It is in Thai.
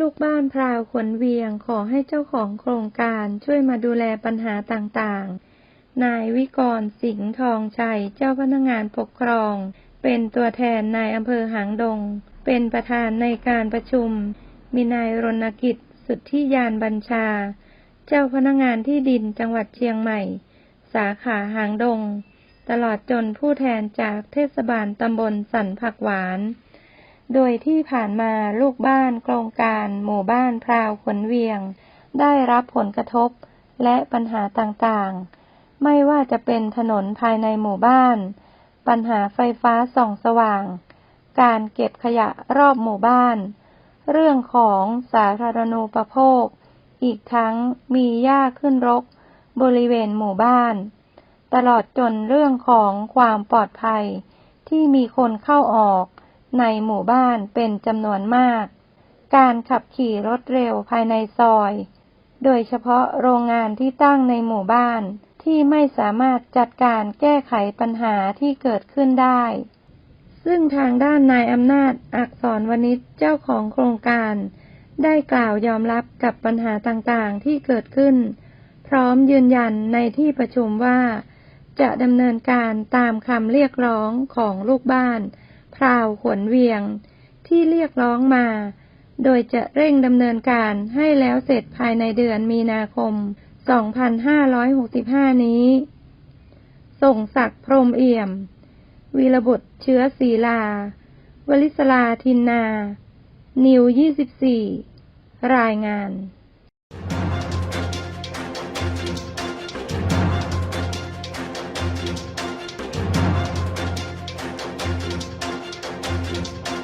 ลูกบ้านพราวขนเวียงขอให้เจ้าของโครงการช่วยมาดูแลปัญหาต่างๆ นายวิกรสิงห์ทองชัยเจ้าพนักงานปกครอง เป็นตัวแทนนายอำเภอหางดง เป็นประธานในการประชุม มีนายรณกิจสุทธิยานบัญชา เจ้าพนักงานที่ดินจังหวัดเชียงใหม่ สาขาหางดง ตลอดจนผู้แทนจากเทศบาลตำบลสันผักหวาน โดยที่ผ่านมาลูกบ้านโครงการหมู่บ้านพราวขนเวียง ได้รับผลกระทบและปัญหาต่างๆ ไม่ว่าจะเป็นถนนภายในหมู่บ้าน ปัญหาไฟฟ้าส่องสว่าง การเก็บขยะรอบหมู่บ้าน เรื่องของสาธารณูปโภค อีกทั้งมีหญ้าขึ้นรก บริเวณหมู่บ้าน ตลอดจนเรื่องของความปลอดภัยที่มีคนเข้าออก ในหมู่บ้านเป็นจำนวนมาก การขับขี่รถเร็วภายในซอย โดยเฉพาะโรงงานที่ตั้งในหมู่บ้านที่ไม่สามารถจัดการแก้ไขปัญหาที่เกิดขึ้นได้ ซึ่งทางด้านนายอำนาจอักษรวณิชเจ้าของโครงการ ได้กล่าวยอมรับกับปัญหาต่างๆที่เกิดขึ้น พร้อมยืนยันในที่ประชุมว่า จะดำเนินการตามคำเรียกร้องของลูกบ้าน ราวขวนเวียง ที่เรียกร้องมา โดยจะเร่งดำเนินการให้แล้วเสร็จภายในเดือนมีนาคม 2565 นี้ ส่งศักดิ์พรมเอี่ยม วีรบุตรเชื้อศีลา วลิศลาทินนา นิว 24 รายงาน